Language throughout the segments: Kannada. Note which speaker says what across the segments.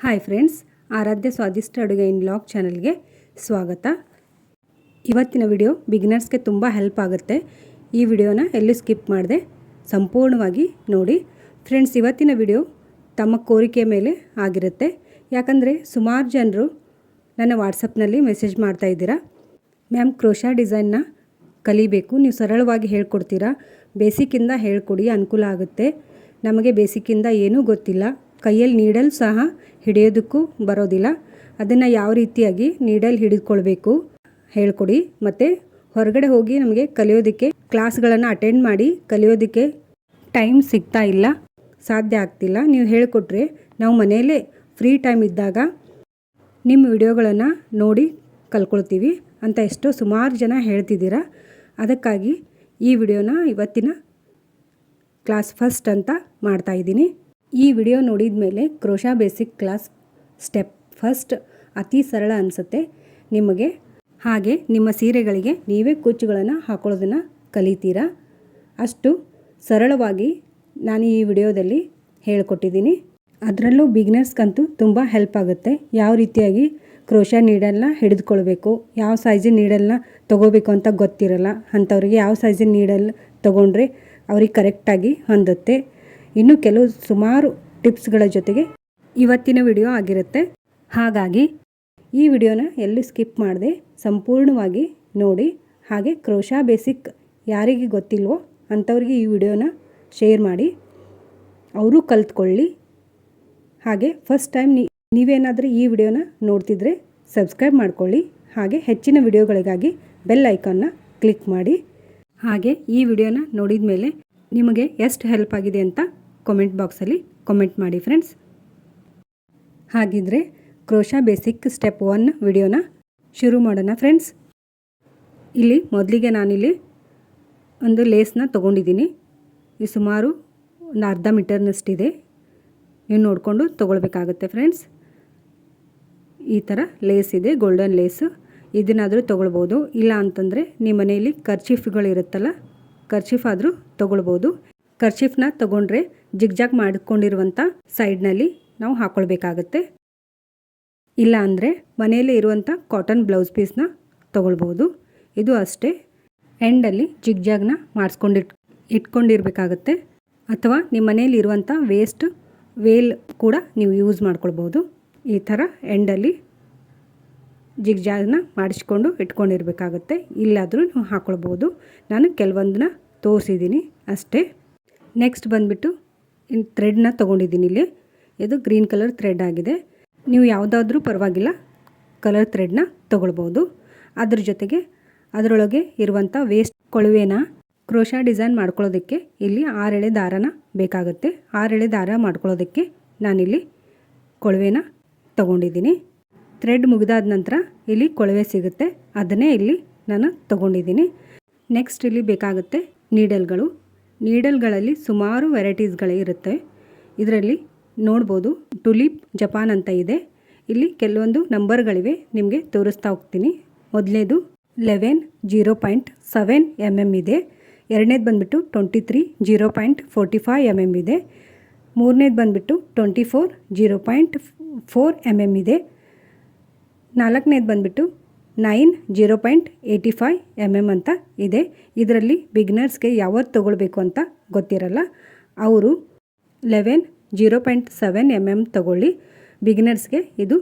Speaker 1: ಹಾಯ್ ಫ್ರೆಂಡ್ಸ್ ಆರಾಧ್ಯ ಸ್ವಾದಿಷ್ಟ ಅಡುಗೆ ಇನ್ ಬ್ಲಾಗ್ ಚಾನಲ್ಗೆ ಸ್ವಾಗತ. ಇವತ್ತಿನ ವಿಡಿಯೋ ಬಿಗಿನರ್ಸ್ಗೆ ತುಂಬ ಹೆಲ್ಪ್ ಆಗುತ್ತೆ. ಈ ವಿಡಿಯೋನ ಎಲ್ಲೂ ಸ್ಕಿಪ್ ಮಾಡಿದೆ. ಸಂಪೂರ್ಣವಾಗಿ ನೋಡಿ. ಫ್ರೆಂಡ್ಸ್ ಇವತ್ತಿನ ವಿಡಿಯೋ ತಮ್ಮ ಕೋರಿಕೆ ಮೇಲೆ ಆಗಿರುತ್ತೆ. ಯಾಕಂದರೆ ಸುಮಾರು ಜನರು ನನ್ನ ವಾಟ್ಸಪ್ನಲ್ಲಿ ಮೆಸೇಜ್ ಮಾಡ್ತಾ ಇದ್ದೀರಾ. ಮ್ಯಾಮ್ ಕ್ರೋಶಾ ಡಿಸೈನ್ನ ಕಲಿಬೇಕು. ನೀವು ಸರಳವಾಗಿ ಹೇಳ್ಕೊಡ್ತೀರಾ. ಬೇಸಿಕ್ಕಿಂದ ಹೇಳ್ಕೊಡಿ, ಅನುಕೂಲ ಆಗುತ್ತೆ. ನಮಗೆ ಬೇಸಿಕ್ಕಿಂದ ಏನೂ ಗೊತ್ತಿಲ್ಲ. ಕೈಯಲ್ಲಿ ನೀಡಲು ಸಹ ಹಿಡಿಯೋದಕ್ಕೂ ಬರೋದಿಲ್ಲ. ಅದನ್ನು ಯಾವ ರೀತಿಯಾಗಿ ನೀಡಲ್ಲಿ ಹಿಡಿದುಕೊಳ್ಬೇಕು ಹೇಳ್ಕೊಡಿ. ಮತ್ತು ಹೊರಗಡೆ ಹೋಗಿ ನಮಗೆ ಕಲಿಯೋದಕ್ಕೆ ಕ್ಲಾಸ್ಗಳನ್ನು ಅಟೆಂಡ್ ಮಾಡಿ ಕಲಿಯೋದಕ್ಕೆ ಟೈಮ್ ಸಿಗ್ತಾ ಇಲ್ಲ, ಸಾಧ್ಯ ಆಗ್ತಿಲ್ಲ. ನೀವು ಹೇಳಿಕೊಟ್ರೆ ನಾವು ಮನೆಯಲ್ಲೇ ಫ್ರೀ ಟೈಮ್ ಇದ್ದಾಗ ನಿಮ್ಮ ವಿಡಿಯೋಗಳನ್ನು ನೋಡಿ ಕಲ್ಕೊಳ್ತೀವಿ. ಅಂತ ಎಷ್ಟೋ ಸುಮಾರು ಜನ ಹೇಳ್ತಿದ್ದೀರಾ. ಅದಕ್ಕಾಗಿ ಈ ವಿಡಿಯೋನ ಇವತ್ತಿನ ಕ್ಲಾಸ್ ಫಸ್ಟ್ ಅಂತ ಮಾಡ್ತಾ ಇದ್ದೀನಿ. ಈ ವಿಡಿಯೋ ನೋಡಿದ ಮೇಲೆ crochet basic class step first ಅತಿ ಸರಳ ಅನಿಸುತ್ತೆ. ನಿಮಗೆ ಹಾಗೆ ನಿಮ್ಮ ಸೀರೆಗಳಿಗೆ ನೀವೇ ಕುಚ್ಚುಗಳನ್ನು ಹಾಕೊಳ್ಳೋದನ್ನು ಕಲಿತೀರಾ? ಅಷ್ಟು ಸರಳವಾಗಿ ನಾನು ಈ ವಿಡಿಯೋದಲ್ಲಿ ಹೇಳಿಕೊಟ್ಟಿದ್ದೀನಿ. ಅದರಲ್ಲೂ ಬಿಗ್ನರ್ಸ್ಗಂತೂ ತುಂಬ ಹೆಲ್ಪ್ ಆಗುತ್ತೆ. ಯಾವ ರೀತಿಯಾಗಿ ಕ್ರೋಶಾ ನೀಡಲ್ನ ಹಿಡಿದುಕೊಳ್ಬೇಕು, ಯಾವ ಸೈಜಿನ ನೀಡಲ್ನ ತೊಗೋಬೇಕು ಅಂತ ಗೊತ್ತಿರಲ್ಲ. ಅಂಥವ್ರಿಗೆ ಯಾವ ಸೈಜಿನ ನೀಡಲ್ ತೊಗೊಂಡ್ರೆ ಅವ್ರಿಗೆ ಕರೆಕ್ಟಾಗಿ ಹೊಂದುತ್ತೆ. ಇನ್ನು ಕೆಲವು ಸುಮಾರು ಟಿಪ್ಸ್ಗಳ ಜೊತೆಗೆ ಇವತ್ತಿನ ವಿಡಿಯೋ ಆಗಿರುತ್ತೆ. ಹಾಗಾಗಿ ಈ ವಿಡಿಯೋನ ಎಲ್ಲೂ ಸ್ಕಿಪ್ ಮಾಡದೆ ಸಂಪೂರ್ಣವಾಗಿ ನೋಡಿ, ಹಾಗೆ ಕ್ರೋಶಾ ಬೇಸಿಕ್ ಯಾರಿಗೆ ಗೊತ್ತಿಲ್ವೋ ಅಂಥವ್ರಿಗೆ ಈ ವಿಡಿಯೋನ ಶೇರ್ ಮಾಡಿ, ಅವರು ಕಲ್ತ್ಕೊಳ್ಳಿ. ಹಾಗೆ ಫಸ್ಟ್ ಟೈಮ್ ನೀವೇನಾದರೂ ಈ ವಿಡಿಯೋನ ನೋಡ್ತಿದ್ರೆ ಸಬ್ಸ್ಕ್ರೈಬ್ ಮಾಡ್ಕೊಳ್ಳಿ. ಹಾಗೆ ಹೆಚ್ಚಿನ ವಿಡಿಯೋಗಳಿಗಾಗಿ ಬೆಲ್ ಐಕಾನ್ನ ಕ್ಲಿಕ್ ಮಾಡಿ. ಹಾಗೆ ಈ ವಿಡಿಯೋನ ನೋಡಿದ ಮೇಲೆ ನಿಮಗೆ ಎಷ್ಟು ಹೆಲ್ಪ್ ಆಗಿದೆ ಅಂತ ಕಾಮೆಂಟ್ ಬಾಕ್ಸಲ್ಲಿ ಕಮೆಂಟ್ ಮಾಡಿ ಫ್ರೆಂಡ್ಸ್ ಹಾಗಿದ್ರೆ ಕ್ರೋಶಾ ಬೇಸಿಕ್ ಸ್ಟೆಪ್ ಒನ್ ವಿಡಿಯೋನ ಶುರು ಮಾಡೋಣ ಫ್ರೆಂಡ್ಸ್ ಇಲ್ಲಿ ಮೊದಲಿಗೆ ನಾನಿಲ್ಲಿ ಒಂದು ಲೇಸ್ನ ತೊಗೊಂಡಿದ್ದೀನಿ. ಇದು ಸುಮಾರು ಒಂದು ಅರ್ಧ ಮೀಟರ್ನಷ್ಟಿದೆ ನೀವು ನೋಡಿಕೊಂಡು ತೊಗೊಳ್ಬೇಕಾಗತ್ತೆ ಫ್ರೆಂಡ್ಸ್ ಈ ಥರ ಲೇಸ್ ಇದೆ ಗೋಲ್ಡನ್ ಲೇಸು ಇದನ್ನಾದರೂ ತೊಗೊಳ್ಬೋದು. ಇಲ್ಲ ಅಂತಂದರೆ ನಿಮ್ಮ ಮನೆಯಲ್ಲಿ ಕರ್ಚೀಫ್ಗಳಿರುತ್ತಲ್ಲ ಕರ್ಚೀಫ್ ಆದರೂ ತೊಗೊಳ್ಬೋದು. ಕರ್ಚೀಫ್ನ ತೊಗೊಂಡ್ರೆ ಜಿಗ್ಜಾಗ್ ಮಾಡಿಕೊಂಡಿರುವಂಥ ಸೈಡ್ನಲ್ಲಿ ನಾವು ಹಾಕ್ಕೊಳ್ಬೇಕಾಗತ್ತೆ ಇಲ್ಲ ಅಂದರೆ ಮನೆಯಲ್ಲೇ ಇರುವಂಥ ಕಾಟನ್ ಬ್ಲೌಸ್ ಪೀಸ್ನ ತೊಗೊಳ್ಬೋದು ಇದು ಅಷ್ಟೇ ಎಂಡಲ್ಲಿ ಜಿಗ್ಜಾಗ್ನ ಮಾಡಿಸ್ಕೊಂಡಿಟ್, ಇಟ್ಕೊಂಡಿರಬೇಕಾಗತ್ತೆ. ಅಥವಾ ನಿಮ್ಮ ಮನೆಯಲ್ಲಿ ಇರುವಂಥ ವೇಸ್ಟ್ ವೇಲ್ ಕೂಡ ನೀವು ಯೂಸ್ ಮಾಡ್ಕೊಳ್ಬೋದು ಈ ಥರ ಎಂಡಲ್ಲಿ ಜಿಗ್ಜಾಗ್ನ ಮಾಡಿಸ್ಕೊಂಡು ಇಟ್ಕೊಂಡಿರ್ಬೇಕಾಗತ್ತೆ. ಇಲ್ಲಾದರೂ ನೀವು ಹಾಕ್ಕೊಳ್ಬೋದು ನಾನು ಕೆಲವೊಂದನ್ನ ತೋರಿಸಿದ್ದೀನಿ ಅಷ್ಟೇ. ನೆಕ್ಸ್ಟ್ ಬಂದುಬಿಟ್ಟು ಥ್ರೆಡ್ನ ತೊಗೊಂಡಿದ್ದೀನಿ ಇಲ್ಲಿ. ಇದು ಗ್ರೀನ್ ಕಲರ್ ಥ್ರೆಡ್ ಆಗಿದೆ. ನೀವು ಯಾವುದಾದ್ರೂ ಪರವಾಗಿಲ್ಲ ಕಲರ್ ಥ್ರೆಡ್ನ ತೊಗೊಳ್ಬೋದು. ಅದ್ರ ಜೊತೆಗೆ ಅದರೊಳಗೆ ಇರುವಂಥ ವೇಸ್ಟ್ ಕೊಳುವೆನ ಕ್ರೋಶಾ ಡಿಸೈನ್ ಮಾಡ್ಕೊಳ್ಳೋದಕ್ಕೆ ಇಲ್ಲಿ ಆರೆಳೆ ದಾರನ ಬೇಕಾಗುತ್ತೆ. ಆರೆಳೆ ದಾರ ಮಾಡ್ಕೊಳ್ಳೋದಕ್ಕೆ ನಾನಿಲ್ಲಿ ಕೊಳುವೆನ ತೊಗೊಂಡಿದ್ದೀನಿ. ಥ್ರೆಡ್ ಮುಗಿದಾದ ನಂತರ ಇಲ್ಲಿ ಕೊಳವೆ ಸಿಗುತ್ತೆ. ಅದನ್ನೇ ಇಲ್ಲಿ ನಾನು ತೊಗೊಂಡಿದ್ದೀನಿ. ನೆಕ್ಸ್ಟ್ ಇಲ್ಲಿ ಬೇಕಾಗುತ್ತೆ ನೀಡಲ್ಗಳು ನೀಡಲ್ಗಳಲ್ಲಿ ಸುಮಾರು ವೆರೈಟೀಸ್ಗಳೇ ಇರುತ್ತೆ. ಇದರಲ್ಲಿ ನೋಡ್ಬೋದು ಟುಲಿಪ್ ಜಪಾನ್ ಅಂತ ಇದೆ. ಇಲ್ಲಿ ಕೆಲವೊಂದು ನಂಬರ್ಗಳಿವೆ, ನಿಮಗೆ ತೋರಿಸ್ತಾ ಹೋಗ್ತೀನಿ. ಮೊದಲನೇದು eleven zero point seven M M ಇದೆ. ಎರಡನೇದು ಬಂದುಬಿಟ್ಟು twenty three zero point forty five M M ಇದೆ. ಮೂರನೇದು ಬಂದುಬಿಟ್ಟು twenty four zero point four M M ಇದೆ. ನಾಲ್ಕನೇದು ಬಂದುಬಿಟ್ಟು nine zero point eighty five M M ಅಂತ ಇದೆ. ಇದರಲ್ಲಿ ಬಿಗ್ನರ್ಸ್ಗೆ ಯಾವತ್ತು ತೊಗೊಳ್ಬೇಕು ಅಂತ ಗೊತ್ತಿರಲ್ಲ. ಅವರು eleven zero point seven M M ತೊಗೊಳ್ಳಿ. ಬಿಗ್ನರ್ಸ್ಗೆ ಇದು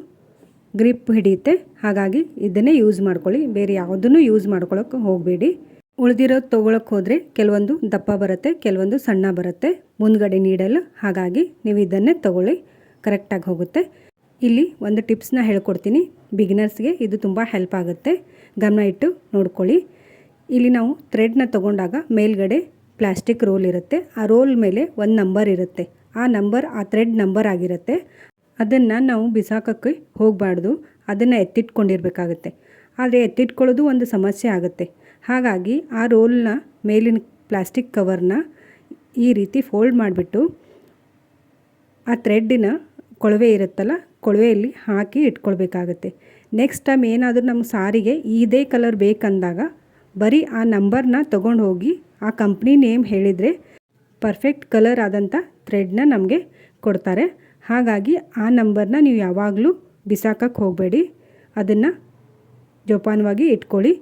Speaker 1: ಗ್ರಿಪ್ ಹಿಡಿಯುತ್ತೆ. ಹಾಗಾಗಿ ಇದನ್ನೇ ಯೂಸ್ ಮಾಡ್ಕೊಳ್ಳಿ. ಬೇರೆ ಯಾವುದನ್ನು ಯೂಸ್ ಮಾಡ್ಕೊಳ್ಳೋಕೆ ಹೋಗಬೇಡಿ. ಉಳಿದಿರೋದು ತೊಗೊಳಕ್ಕೆ ಹೋದರೆ ಕೆಲವೊಂದು ದಪ್ಪ ಬರುತ್ತೆ, ಕೆಲವೊಂದು ಸಣ್ಣ ಬರುತ್ತೆ. ಮುಂದ್ಗಡೆ ನೀಡಲು ಹಾಗಾಗಿ ನೀವು ಇದನ್ನೇ ತೊಗೊಳ್ಳಿ. ಕರೆಕ್ಟಾಗಿ ಹೋಗುತ್ತೆ. ಇಲ್ಲಿ ಒಂದು ಟಿಪ್ಸ್ನ ಹೇಳ್ಕೊಡ್ತೀನಿ. ಬಿಗಿನರ್ಸ್ಗೆ ಇದು ತುಂಬ ಹೆಲ್ಪ್ ಆಗುತ್ತೆ. ಗಮನ ಇಟ್ಟು ನೋಡ್ಕೊಳ್ಳಿ. ಇಲ್ಲಿ ನಾವು ಥ್ರೆಡ್ನ ತೊಗೊಂಡಾಗ ಮೇಲ್ಗಡೆ ಪ್ಲಾಸ್ಟಿಕ್ ರೋಲ್ ಇರುತ್ತೆ. ಆ ರೋಲ್ ಮೇಲೆ ಒಂದು ನಂಬರ್ ಇರುತ್ತೆ. ಆ ನಂಬರ್ ಆ ಥ್ರೆಡ್ ನಂಬರ್ ಆಗಿರುತ್ತೆ. ಅದನ್ನು ನಾವು ಬಿಸಾಕೋಕ್ಕೆ ಹೋಗಬಾರ್ದು. ಅದನ್ನು ಎತ್ತಿಟ್ಕೊಂಡಿರ್ಬೇಕಾಗುತ್ತೆ. ಆದರೆ ಎತ್ತಿಟ್ಕೊಳ್ಳೋದು ಒಂದು ಸಮಸ್ಯೆ ಆಗುತ್ತೆ. ಹಾಗಾಗಿ ಆ ರೋಲ್ನ ಮೇಲಿನ ಪ್ಲಾಸ್ಟಿಕ್ ಕವರ್ನ ಈ ರೀತಿ ಫೋಲ್ಡ್ ಮಾಡಿಬಿಟ್ಟು ಆ ಥ್ರೆಡ್ಡಿನ ಕೊಳವೆ ಇರುತ್ತಲ್ಲ, ಕೊಳವೆಯಲ್ಲಿ ಹಾಕಿ ಇಟ್ಕೊಳ್ಬೇಕಾಗತ್ತೆ. ನೆಕ್ಸ್ಟ್ ಟೈಮ್ ಏನಾದರೂ ನಮ್ಮ ಸಾರಿಗೆ ಇದೇ ಕಲರ್ ಬೇಕಂದಾಗ ಬರೀ ಆ ನಂಬರ್ನ ತೊಗೊಂಡು ಹೋಗಿ ಆ ಕಂಪ್ನಿ ನೇಮ್ ಹೇಳಿದರೆ ಪರ್ಫೆಕ್ಟ್ ಕಲರ್ ಆದಂಥ ಥ್ರೆಡ್ನ ನಮಗೆ ಕೊಡ್ತಾರೆ. ಹಾಗಾಗಿ ಆ ನಂಬರ್ನ ನೀವು ಯಾವಾಗಲೂ ಬಿಸಾಕಕ್ಕೆ ಹೋಗಬೇಡಿ. ಅದನ್ನು ಜೋಪಾನವಾಗಿ ಇಟ್ಕೊಳ್ಳಿ.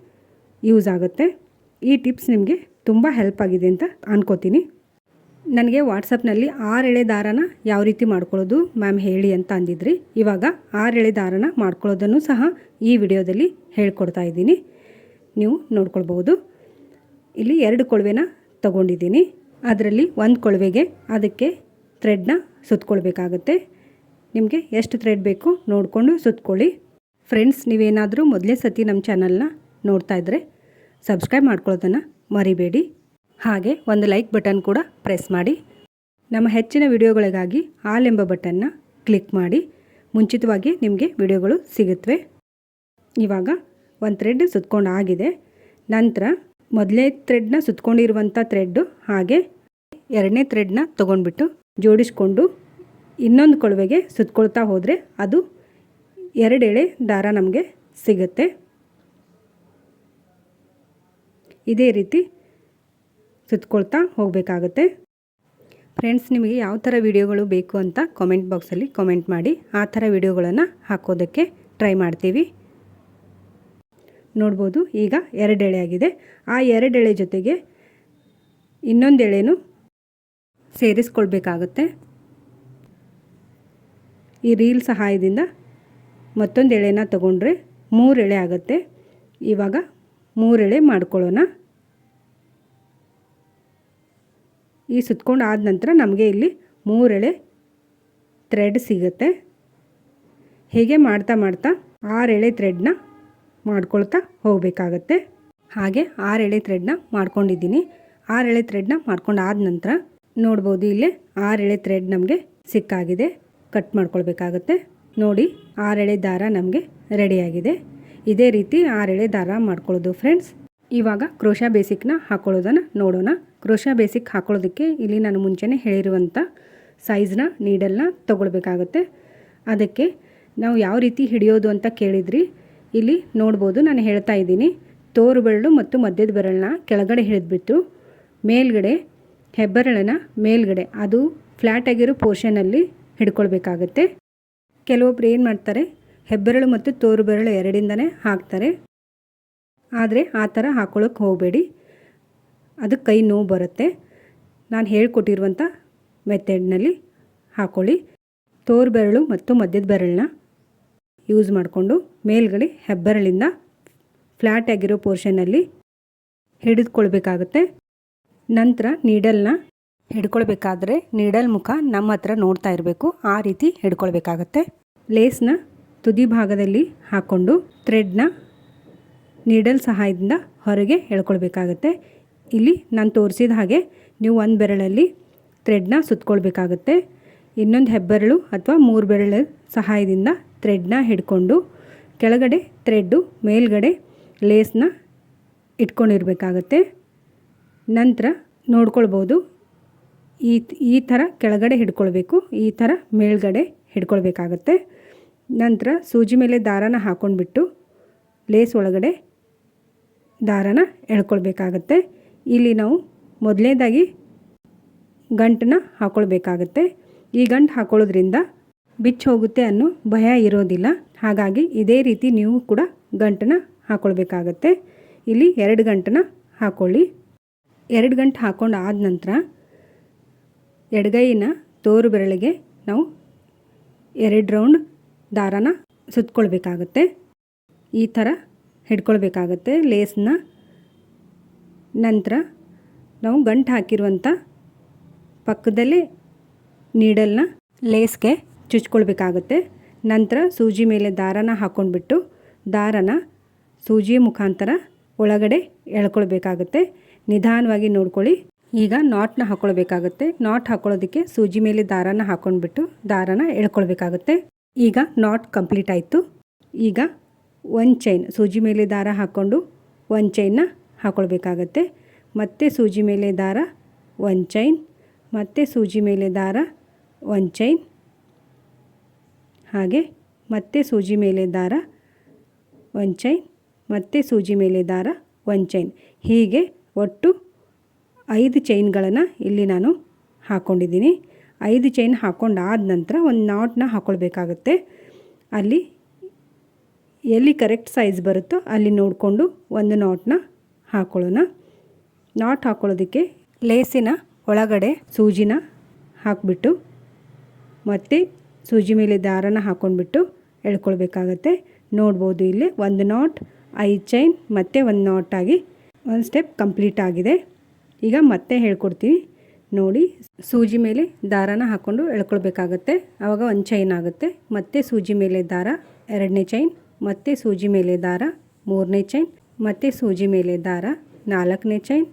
Speaker 1: ಯೂಸ್ ಆಗುತ್ತೆ. ಈ ಟಿಪ್ಸ್ ನಿಮಗೆ ತುಂಬ ಹೆಲ್ಪ್ ಆಗಿದೆ ಅಂತ ಅನ್ಕೋತೀನಿ. ನನಗೆ ವಾಟ್ಸಪ್ನಲ್ಲಿ ಆರು ಎಳೆ ದಾರನ ಯಾವ ರೀತಿ ಮಾಡ್ಕೊಳ್ಳೋದು ಮ್ಯಾಮ್ ಹೇಳಿ ಅಂತ ಅಂದಿದ್ರಿ. ಇವಾಗ ಆರು ಎಳೆ ದಾರನ ಮಾಡ್ಕೊಳ್ಳೋದನ್ನು ಸಹ ಈ ವಿಡಿಯೋದಲ್ಲಿ ಹೇಳ್ಕೊಡ್ತಾ ಇದ್ದೀನಿ. ನೀವು ನೋಡ್ಕೊಳ್ಬೋದು ಇಲ್ಲಿ ಎರಡು ಕೊಳವೆನ ತಗೊಂಡಿದ್ದೀನಿ. ಅದರಲ್ಲಿ ಒಂದು ಕೊಳವೆಗೆ ಅದಕ್ಕೆ ಥ್ರೆಡ್ನ ಸುತ್ಕೊಳ್ಬೇಕಾಗತ್ತೆ. ನಿಮಗೆ ಎಷ್ಟು ಥ್ರೆಡ್ ಬೇಕು ನೋಡಿಕೊಂಡು ಸುತ್ಕೊಳ್ಳಿ. ಫ್ರೆಂಡ್ಸ್, ನೀವೇನಾದರೂ ಮೊದಲೇ ಸತಿ ನಮ್ಮ ಚಾನಲ್ನ ನೋಡ್ತಾ ಇದ್ದರೆ ಸಬ್ಸ್ಕ್ರೈಬ್ ಮಾಡ್ಕೊಳ್ಳೋದನ್ನು ಮರಿಬೇಡಿ. ಹಾಗೆ ಒಂದು ಲೈಕ್ ಬಟನ್ ಕೂಡ ಪ್ರೆಸ್ ಮಾಡಿ. ನಮ್ಮ ಹೆಚ್ಚಿನ ವಿಡಿಯೋಗಳಿಗಾಗಿ ಆಲ್ ಎಂಬ ಬಟನ್ನ ಕ್ಲಿಕ್ ಮಾಡಿ. ಮುಂಚಿತವಾಗಿ ನಿಮಗೆ ವಿಡಿಯೋಗಳು ಸಿಗುತ್ತವೆ ಇವಾಗ ಒಂದು ಥ್ರೆಡ್ ಸುತ್ಕೊಂಡು ಆಗಿದೆ. ನಂತರ ಮೊದಲನೇ ಥ್ರೆಡ್ನ ಸುತ್ಕೊಂಡಿರುವಂಥ ಥ್ರೆಡ್ಡು ಹಾಗೆ ಎರಡನೇ ಥ್ರೆಡ್ನ ತೊಗೊಂಡ್ಬಿಟ್ಟು ಜೋಡಿಸ್ಕೊಂಡು ಇನ್ನೊಂದು ಕೊಳವೆಗೆ ಸುತ್ಕೊಳ್ತಾ ಹೋದರೆ ಅದು ಎರಡು ಎಳೆ ದಾರ ನಮಗೆ ಸಿಗುತ್ತೆ. ಇದೇ ರೀತಿ ಸುತ್ಕೊಳ್ತಾ ಹೋಗಬೇಕಾಗತ್ತೆ. ಫ್ರೆಂಡ್ಸ್ ನಿಮಗೆ ಯಾವ ಥರ ವಿಡಿಯೋಗಳು ಬೇಕು ಅಂತ ಕಾಮೆಂಟ್ ಬಾಕ್ಸಲ್ಲಿ ಕಾಮೆಂಟ್ ಮಾಡಿ, ಆ ಥರ ವಿಡಿಯೋಗಳನ್ನು ಹಾಕೋದಕ್ಕೆ ಟ್ರೈ ಮಾಡ್ತೀವಿ. ನೋಡ್ಬೋದು, ಈಗ ಎರಡು ಎಳೆ ಆಗಿದೆ. ಆ ಎರಡು ಎಳೆ ಜೊತೆಗೆ ಇನ್ನೊಂದು ಎಳೆನೂ ಸೇರಿಸ್ಕೊಳ್ಬೇಕಾಗತ್ತೆ. ಈ ರೀಲ್ ಸಹಾಯದಿಂದ ಮತ್ತೊಂದು ಎಳೆನ ತಗೊಂಡ್ರೆ ಮೂರು ಎಳೆ ಆಗುತ್ತೆ. ಇವಾಗ ಮೂರೆಳೆ ಮಾಡ್ಕೊಳ್ಳೋಣ. ಈ ಸುತ್ಕೊಂಡು ಆದ ನಂತರ ನಮಗೆ ಇಲ್ಲಿ ಮೂರೆಳೆ ಥ್ರೆಡ್ ಸಿಗುತ್ತೆ. ಹೀಗೆ ಮಾಡ್ತಾ ಮಾಡ್ತಾ ಆರು ಎಳೆ ಥ್ರೆಡ್ನ ಮಾಡ್ಕೊಳ್ತಾ ಹೋಗಬೇಕಾಗತ್ತೆ. ಹಾಗೆ ಆರು ಎಳೆ ಥ್ರೆಡ್ನ ಮಾಡ್ಕೊಂಡಿದ್ದೀನಿ. ಆರು ಎಳೆ ಥ್ರೆಡ್ನ ಮಾಡ್ಕೊಂಡು ಆದ ನಂತರ ನೋಡ್ಬೋದು ಇಲ್ಲಿ ಆರು ಎಳೆ ಥ್ರೆಡ್ ನಮಗೆ ಸಿಕ್ಕಾಗಿದೆ. ಕಟ್ ಮಾಡ್ಕೊಳ್ಬೇಕಾಗತ್ತೆ. ನೋಡಿ ಆರು ಎಳೆ ದಾರ ನಮಗೆ ರೆಡಿಯಾಗಿದೆ. ಇದೇ ರೀತಿ ಆರು ಎಳೆ ದಾರ ಮಾಡ್ಕೊಳ್ಳೋದು ಫ್ರೆಂಡ್ಸ್ ಇವಾಗ ಕ್ರೋಶಾ ಬೇಸಿಕ್ನ ಹಾಕೊಳ್ಳೋದನ್ನು ನೋಡೋಣ. ಕ್ರೋಶಾ ಬೇಸಿಕ್ ಹಾಕೊಳ್ಳೋದಕ್ಕೆ ಇಲ್ಲಿ ನಾನು ಮುಂಚೆನೇ ಹೇಳಿರುವಂಥ ಸೈಜ್ನ ನೀಡಲ್ನ ತೊಗೊಳ್ಬೇಕಾಗತ್ತೆ. ಅದಕ್ಕೆ ನಾವು ಯಾವ ರೀತಿ ಹಿಡಿಯೋದು ಅಂತ ಕೇಳಿದ್ರಿ, ಇಲ್ಲಿ ನೋಡ್ಬೋದು ನಾನು ಹೇಳ್ತಾ ಇದ್ದೀನಿ. ತೋರು ಬೆರಳು ಮತ್ತು ಮಧ್ಯದ ಬೆರಳನ್ನ ಕೆಳಗಡೆ ಹಿಡಿದ್ಬಿಟ್ಟು ಮೇಲ್ಗಡೆ ಹೆಬ್ಬೆರಳನ್ನ ಮೇಲ್ಗಡೆ, ಅದು ಫ್ಲ್ಯಾಟ್ ಆಗಿರೋ ಪೋರ್ಷನಲ್ಲಿ ಹಿಡ್ಕೊಳ್ಬೇಕಾಗತ್ತೆ. ಕೆಲವೊಬ್ರು ಏನು ಮಾಡ್ತಾರೆ, ಹೆಬ್ಬೆರಳು ಮತ್ತು ತೋರು ಬೆರಳು ಎರಡಿಂದನೇ ಹಾಕ್ತಾರೆ. ಆದರೆ ಆ ಥರ ಹಾಕೊಳ್ಳೋಕ್ಕೆ ಹೋಗಬೇಡಿ. ಅದಕ್ಕೆ ಕೈ ನೋವು ಬರುತ್ತೆ. ನಾನು ಹೇಳ್ಕೊಟ್ಟಿರುವಂಥ ಮೆಥಡ್ನಲ್ಲಿ ಹಾಕ್ಕೊಳ್ಳಿ ತೋರು ಬೆರಳು ಮತ್ತು ಮಧ್ಯದ ಬೆರಳನ್ನ ಯೂಸ್ ಮಾಡಿಕೊಂಡು ಮೇಲ್ಗಡೆ ಹೆಬ್ಬೆರಳಿಂದ ಫ್ಲ್ಯಾಟ್ ಆಗಿರೋ ಪೋರ್ಷನಲ್ಲಿ ಹಿಡಿದುಕೊಳ್ಬೇಕಾಗತ್ತೆ. ನಂತರ ನೀಡಲ್ನ ಹಿಡ್ಕೊಳ್ಬೇಕಾದ್ರೆ ನೀಡಲ್ ಮುಖ ನಮ್ಮ ಹತ್ರ ನೋಡ್ತಾ ಇರಬೇಕು. ಆ ರೀತಿ ಹಿಡ್ಕೊಳ್ಬೇಕಾಗತ್ತೆ. ಲೇಸ್ನ ತುದಿ ಭಾಗದಲ್ಲಿ ಹಾಕ್ಕೊಂಡು ಥ್ರೆಡ್ನ ನೀಡಲ್ ಸಹಾಯದಿಂದ ಹೊರಗೆ ಎಳ್ಕೊಳ್ಬೇಕಾಗತ್ತೆ. ಇಲ್ಲಿ ನಾನು ತೋರಿಸಿದ ಹಾಗೆ ನೀವು ಒಂದು ಬೆರಳಲ್ಲಿ ಥ್ರೆಡ್ನ ಸುತ್ಕೊಳ್ಬೇಕಾಗತ್ತೆ. ಇನ್ನೊಂದು ಹೆಬ್ಬೆರಳು ಅಥವಾ ಮೂರು ಬೆರಳ ಸಹಾಯದಿಂದ ಥ್ರೆಡ್ನ ಹಿಡ್ಕೊಂಡು ಕೆಳಗಡೆ ಥ್ರೆಡ್ಡು ಮೇಲ್ಗಡೆ ಲೇಸ್ನ ಇಟ್ಕೊಂಡಿರಬೇಕಾಗತ್ತೆ. ನಂತರ ನೋಡ್ಕೊಳ್ಬೋದು. ಈ ಈ ಥರ ಕೆಳಗಡೆ ಹಿಡ್ಕೊಳ್ಬೇಕು, ಈ ಥರ ಮೇಲ್ಗಡೆ ಹಿಡ್ಕೊಳ್ಬೇಕಾಗತ್ತೆ. ನಂತರ ಸೂಜಿ ಮೇಲೆ ದಾರಾನ ಹಾಕ್ಕೊಂಡ್ಬಿಟ್ಟು ಲೇಸ್ ಒಳಗಡೆ ದಾರಾನ ಎಳ್ಕೊಳ್ಬೇಕಾಗತ್ತೆ. ಇಲ್ಲಿ ನಾವು ಮೊದಲನೇದಾಗಿ ಗಂಟನ್ನ ಹಾಕ್ಕೊಳ್ಬೇಕಾಗತ್ತೆ ಈ ಗಂಟು ಹಾಕೊಳ್ಳೋದ್ರಿಂದ ಬಿಚ್ಚಿ ಹೋಗುತ್ತೆ ಅನ್ನೋ ಭಯ ಇರೋದಿಲ್ಲ. ಹಾಗಾಗಿ ಇದೇ ರೀತಿ ನೀವು ಕೂಡ ಗಂಟನ್ನ ಹಾಕ್ಕೊಳ್ಬೇಕಾಗತ್ತೆ ಇಲ್ಲಿ ಎರಡು ಗಂಟನ್ನ ಹಾಕ್ಕೊಳ್ಳಿ ಎರಡು ಗಂಟು ಹಾಕ್ಕೊಂಡು ಆದ ನಂತರ ಎಡಗೈನ ತೋರು ಬೆರಳಿಗೆ ನಾವು ಎರಡು ರೌಂಡ್ ದಾರಾನ ಸುತ್ತಕೊಳ್ಬೇಕಾಗತ್ತೆ ಈ ಥರ ಹಿಡ್ಕೊಳ್ಬೇಕಾಗತ್ತೆ. ಲೇಸ್ನ ನಂತರ ನಾವು ಗಂಟು ಹಾಕಿರುವಂಥ ಪಕ್ಕದಲ್ಲಿ ನೀಡಲ್ನ ಲೇಸ್ಗೆ ಚುಚ್ಕೊಳ್ಬೇಕಾಗುತ್ತೆ. ನಂತರ ಸೂಜಿ ಮೇಲೆ ದಾರನ ಹಾಕ್ಕೊಂಡ್ಬಿಟ್ಟು ದಾರನ ಸೂಜಿಯ ಮುಖಾಂತರ ಒಳಗಡೆ ಎಳ್ಕೊಳ್ಬೇಕಾಗುತ್ತೆ. ನಿಧಾನವಾಗಿ ನೋಡ್ಕೊಳ್ಳಿ. ಈಗ ನಾಟ್ನ ಹಾಕ್ಕೊಳ್ಬೇಕಾಗುತ್ತೆ ನಾಟ್ ಹಾಕ್ಕೊಳ್ಳೋದಕ್ಕೆ ಸೂಜಿ ಮೇಲೆ ದಾರನ ಹಾಕ್ಕೊಂಡ್ಬಿಟ್ಟು ದಾರನ ಎಳ್ಕೊಳ್ಬೇಕಾಗುತ್ತೆ. ಈಗ ನಾಟ್ ಕಂಪ್ಲೀಟ್ ಆಯಿತು. ಈಗ ಒಂದು ಚೈನ್ ಸೂಜಿ ಮೇಲೆ ದಾರ ಹಾಕ್ಕೊಂಡು ಒಂದು ಚೈನ್ನ ಹಾಕ್ಕೊಳ್ಬೇಕಾಗತ್ತೆ ಮತ್ತೆ ಸೂಜಿ ಮೇಲೆ ದಾರ ಒನ್ ಚೈನ್ ಮತ್ತೆ ಸೂಜಿ ಮೇಲೆ ದಾರ ಒನ್ ಚೈನ್ ಹಾಗೆ ಮತ್ತೆ ಸೂಜಿ ಮೇಲೆ ದಾರ ಒನ್ ಚೈನ್ ಮತ್ತೆ ಸೂಜಿ ಮೇಲೆ ದಾರ ಒನ್ ಚೈನ್ ಹೀಗೆ ಒಟ್ಟು ಐದು ಚೈನ್ಗಳನ್ನು ಇಲ್ಲಿ ನಾನು ಹಾಕ್ಕೊಂಡಿದ್ದೀನಿ ಐದು ಚೈನ್ ಹಾಕ್ಕೊಂಡಾದ ನಂತರ ಒಂದು ನಾಟ್ನ ಹಾಕ್ಕೊಳ್ಬೇಕಾಗತ್ತೆ ಅಲ್ಲಿ ಎಲ್ಲಿ ಕರೆಕ್ಟ್ ಸೈಜ್ ಬರುತ್ತೋ ಅಲ್ಲಿ ನೋಡಿಕೊಂಡು ಒಂದು ನಾಟ್ನ ಹಾಕ್ಕೊಳ್ಳೋಣ ನಾಟ್ ಹಾಕೊಳ್ಳೋದಕ್ಕೆ ಲೇಸಿನ ಒಳಗಡೆ ಸೂಜಿನ ಹಾಕಿಬಿಟ್ಟು, ಮತ್ತು ಸೂಜಿ ಮೇಲೆ ದಾರನ ಹಾಕ್ಕೊಂಡ್ಬಿಟ್ಟು ಎಳ್ಕೊಳ್ಬೇಕಾಗತ್ತೆ. ನೋಡ್ಬೋದು ಇಲ್ಲಿ ಒಂದು ನಾಟ್ ಐದು ಚೈನ್ ಮತ್ತು ಒಂದು ನಾಟ್ ಆಗಿ ಒಂದು ಸ್ಟೆಪ್ ಕಂಪ್ಲೀಟ್ ಆಗಿದೆ. ಈಗ ಮತ್ತೆ ಹೇಳ್ಕೊಡ್ತೀನಿ. ನೋಡಿ, ಸೂಜಿ ಮೇಲೆ ದಾರನ ಹಾಕ್ಕೊಂಡು ಎಳ್ಕೊಳ್ಬೇಕಾಗತ್ತೆ. ಆವಾಗ ಒಂದು ಚೈನ್ ಆಗುತ್ತೆ. ಮತ್ತೆ ಸೂಜಿ ಮೇಲೆ ದಾರ ಎರಡನೇ ಚೈನ್ ಮತ್ತೆ ಸೂಜಿ ಮೇಲೆ ದಾರ ಮೂರನೇ ಚೈನ್ ಮತ್ತೆ ಸೂಜಿ ಮೇಲೆ ದಾರ, ನಾಲ್ಕನೇ ಚೈನ್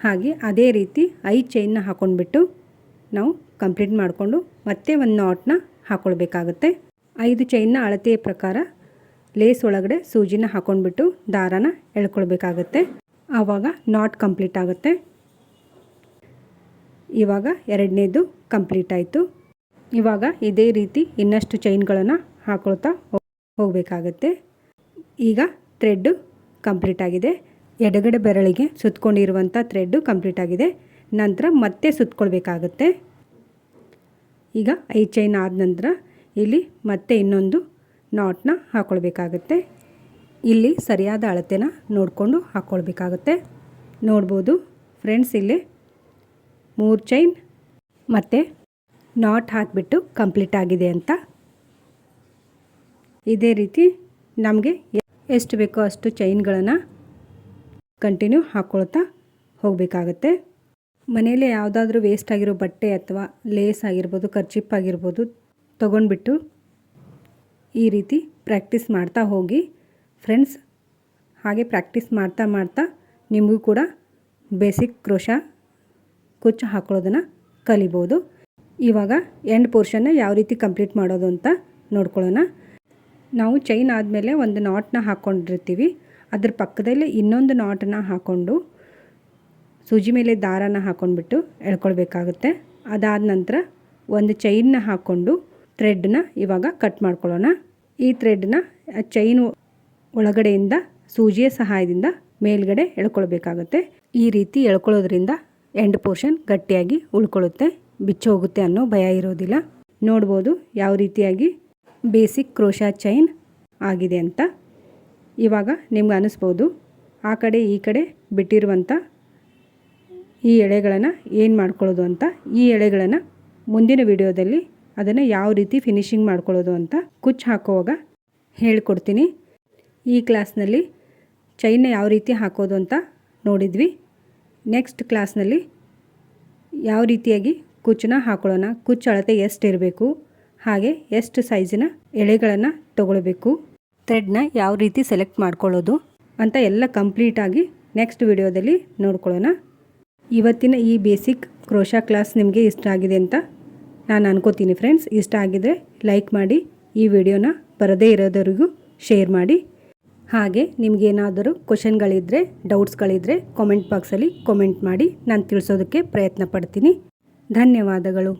Speaker 1: ಹಾಗೆ ಅದೇ ರೀತಿ ಐದು ಚೈನ್ನ ಹಾಕೊಂಡ್ಬಿಟ್ಟು ನಾವು ಕಂಪ್ಲೀಟ್ ಮಾಡಿಕೊಂಡು ಮತ್ತೆ ಒಂದು ನಾಟ್ನ ಹಾಕ್ಕೊಳ್ಬೇಕಾಗುತ್ತೆ ಐದು ಚೈನ್ನ ಅಳತೆಯ ಪ್ರಕಾರ ಲೇಸ್ ಒಳಗಡೆ ಸೂಜಿನ ಹಾಕೊಂಡ್ಬಿಟ್ಟು ದಾರಾನ ಎಳ್ಕೊಳ್ಬೇಕಾಗತ್ತೆ. ಆವಾಗ ನಾಟ್ ಕಂಪ್ಲೀಟ್ ಆಗುತ್ತೆ. ಇವಾಗ ಎರಡನೇದು ಕಂಪ್ಲೀಟ್ ಆಯಿತು. ಇವಾಗ ಇದೇ ರೀತಿ ಇನ್ನಷ್ಟು ಚೈನ್ಗಳನ್ನು ಹಾಕೊಳ್ತಾ ಹೋಗಬೇಕಾಗತ್ತೆ. ಈಗ ಥ್ರೆಡ್ಡು ಕಂಪ್ಲೀಟ್ ಆಗಿದೆ. ಎಡಗಡೆ ಬೆರಳಿಗೆ ಸುತ್ಕೊಂಡಿರುವಂಥ ಥ್ರೆಡ್ಡು ಕಂಪ್ಲೀಟ್ ಆಗಿದೆ. ನಂತರ ಮತ್ತೆ ಸುತ್ಕೊಳ್ಬೇಕಾಗತ್ತೆ. ಈಗ ಐದು ಚೈನ್ ಆದ ನಂತರ ಇಲ್ಲಿ ಮತ್ತೆ ಇನ್ನೊಂದು ನಾಟ್ನ ಹಾಕ್ಕೊಳ್ಬೇಕಾಗತ್ತೆ ಇಲ್ಲಿ ಸರಿಯಾದ ಅಳತೆನ ನೋಡಿಕೊಂಡು ಹಾಕ್ಕೊಳ್ಬೇಕಾಗತ್ತೆ ನೋಡ್ಬೋದು ಫ್ರೆಂಡ್ಸ್ ಇಲ್ಲಿ ಮೂರು ಚೈನ್ ಮತ್ತು ನಾಟ್ ಹಾಕಿಬಿಟ್ಟು ಕಂಪ್ಲೀಟ್ ಆಗಿದೆ ಅಂತ. ಇದೇ ರೀತಿ ನಮಗೆ ಎಷ್ಟು ಬೇಕೋ ಅಷ್ಟು ಚೈನ್ಗಳನ್ನು ಕಂಟಿನ್ಯೂ ಹಾಕ್ಕೊಳ್ತಾ ಹೋಗಬೇಕಾಗತ್ತೆ. ಮನೆಯಲ್ಲೇ ಯಾವುದಾದ್ರೂ ವೇಸ್ಟ್ ಆಗಿರೋ ಬಟ್ಟೆ ಅಥವಾ ಲೇಸ್ ಆಗಿರ್ಬೋದು ಖರ್ಚಿಪ್ ಆಗಿರ್ಬೋದು ತೊಗೊಂಡ್ಬಿಟ್ಟು ಈ ರೀತಿ ಪ್ರಾಕ್ಟೀಸ್ ಮಾಡ್ತಾ ಹೋಗಿ. ಫ್ರೆಂಡ್ಸ್ ಹಾಗೆ ಪ್ರಾಕ್ಟೀಸ್ ಮಾಡ್ತಾ ಮಾಡ್ತಾ ನಿಮಗೂ ಕೂಡ ಬೇಸಿಕ್ ಕ್ರೋಶ ಕುಚ್ಚು ಹಾಕೊಳ್ಳೋದನ್ನು ಕಲಿಬೋದು. ಇವಾಗ ಎಂಡ್ ಪೋರ್ಷನ್ನ ಯಾವ ರೀತಿ ಕಂಪ್ಲೀಟ್ ಮಾಡೋದು ಅಂತ ನೋಡ್ಕೊಳ್ಳೋಣ. ನಾವು ಚೈನ್ ಆದಮೇಲೆ ಒಂದು ನಾಟನ್ನ ಹಾಕ್ಕೊಂಡಿರ್ತೀವಿ ಅದ್ರ ಪಕ್ಕದಲ್ಲಿ ಇನ್ನೊಂದು ನಾಟನ್ನ ಹಾಕ್ಕೊಂಡು ಸೂಜಿ ಮೇಲೆ ದಾರನ ಹಾಕ್ಕೊಂಡ್ಬಿಟ್ಟು ಎಳ್ಕೊಳ್ಬೇಕಾಗುತ್ತೆ. ಅದಾದ ನಂತರ ಒಂದು ಚೈನ್ನ ಹಾಕ್ಕೊಂಡು ಥ್ರೆಡ್ನ ಇವಾಗ ಕಟ್ ಮಾಡ್ಕೊಳ್ಳೋಣ. ಈ ಥ್ರೆಡ್ನ ಚೈನ್ ಒಳಗಡೆಯಿಂದ ಸೂಜಿಯ ಸಹಾಯದಿಂದ ಮೇಲ್ಗಡೆ ಎಳ್ಕೊಳ್ಬೇಕಾಗುತ್ತೆ. ಈ ರೀತಿ ಎಳ್ಕೊಳ್ಳೋದ್ರಿಂದ ಎಂಡ್ ಪೋರ್ಷನ್ ಗಟ್ಟಿಯಾಗಿ ಉಳ್ಕೊಳ್ಳುತ್ತೆ. ಬಿಚ್ಚೋಗುತ್ತೆ ಅನ್ನೋ ಭಯ ಇರೋದಿಲ್ಲ. ನೋಡ್ಬೋದು ಯಾವ ರೀತಿಯಾಗಿ ಬೇಸಿಕ್ ಕ್ರೋಶಾ ಚೈನ್ ಆಗಿದೆ ಅಂತ. ಇವಾಗ ನಿಮ್ಗೆ ಅನ್ನಿಸ್ಬೋದು ಆ ಕಡೆ ಈ ಕಡೆ ಬಿಟ್ಟಿರುವಂಥ ಈ ಎಳೆಗಳನ್ನು ಏನು ಮಾಡ್ಕೊಳ್ಳೋದು ಅಂತ. ಈ ಎಳೆಗಳನ್ನು ಮುಂದಿನ ವಿಡಿಯೋದಲ್ಲಿ ಅದನ್ನು ಯಾವ ರೀತಿ ಫಿನಿಶಿಂಗ್ ಮಾಡ್ಕೊಳ್ಳೋದು ಅಂತ ಕುಚ್ಚು ಹಾಕುವಾಗ ಹೇಳ್ಕೊಡ್ತೀನಿ. ಈ ಕ್ಲಾಸ್ನಲ್ಲಿ ಚೈನ್ನ ಯಾವ ರೀತಿ ಹಾಕೋದು ಅಂತ ನೋಡಿದ್ವಿ. ನೆಕ್ಸ್ಟ್ ಕ್ಲಾಸ್ನಲ್ಲಿ ಯಾವ ರೀತಿಯಾಗಿ ಕುಚ್ಚನ್ನ ಹಾಕೊಳ್ಳೋಣ ಕುಚ್ಚು ಅಳತೆ ಎಷ್ಟು ಇರಬೇಕು ಹಾಗೆ ಎಷ್ಟು ಸೈಜಿನ ಎಳೆಗಳನ್ನು ತಗೊಳ್ಬೇಕು, ಥ್ರೆಡ್ನ ಯಾವ ರೀತಿ ಸೆಲೆಕ್ಟ್ ಮಾಡ್ಕೊಳ್ಳೋದು ಅಂತ ಎಲ್ಲ ಕಂಪ್ಲೀಟಾಗಿ ನೆಕ್ಸ್ಟ್ ವಿಡಿಯೋದಲ್ಲಿ ನೋಡ್ಕೊಳ್ಳೋಣ. ಇವತ್ತಿನ ಈ ಬೇಸಿಕ್ ಕ್ರೋಶಾ ಕ್ಲಾಸ್ ನಿಮಗೆ ಇಷ್ಟ ಆಗಿದೆ ಅಂತ ನಾನು ಅನ್ಕೋತೀನಿ ಫ್ರೆಂಡ್ಸ್. ಇಷ್ಟ ಆಗಿದ್ರೆ ಲೈಕ್ ಮಾಡಿ, ಈ ವಿಡಿಯೋನ ಬರದೇ ಇರೋದವರಿಗೂ ಶೇರ್ ಮಾಡಿ. ಹಾಗೆ ನಿಮಗೇನಾದರೂ ಕ್ವಶನ್ಗಳಿದ್ದರೆ ಡೌಟ್ಸ್ಗಳಿದ್ದರೆ ಕಾಮೆಂಟ್ ಬಾಕ್ಸಲ್ಲಿ ಕಾಮೆಂಟ್ ಮಾಡಿ, ನಾನು ತಿಳಿಸೋದಕ್ಕೆ ಪ್ರಯತ್ನ ಪಡ್ತೀನಿ. ಧನ್ಯವಾದಗಳು.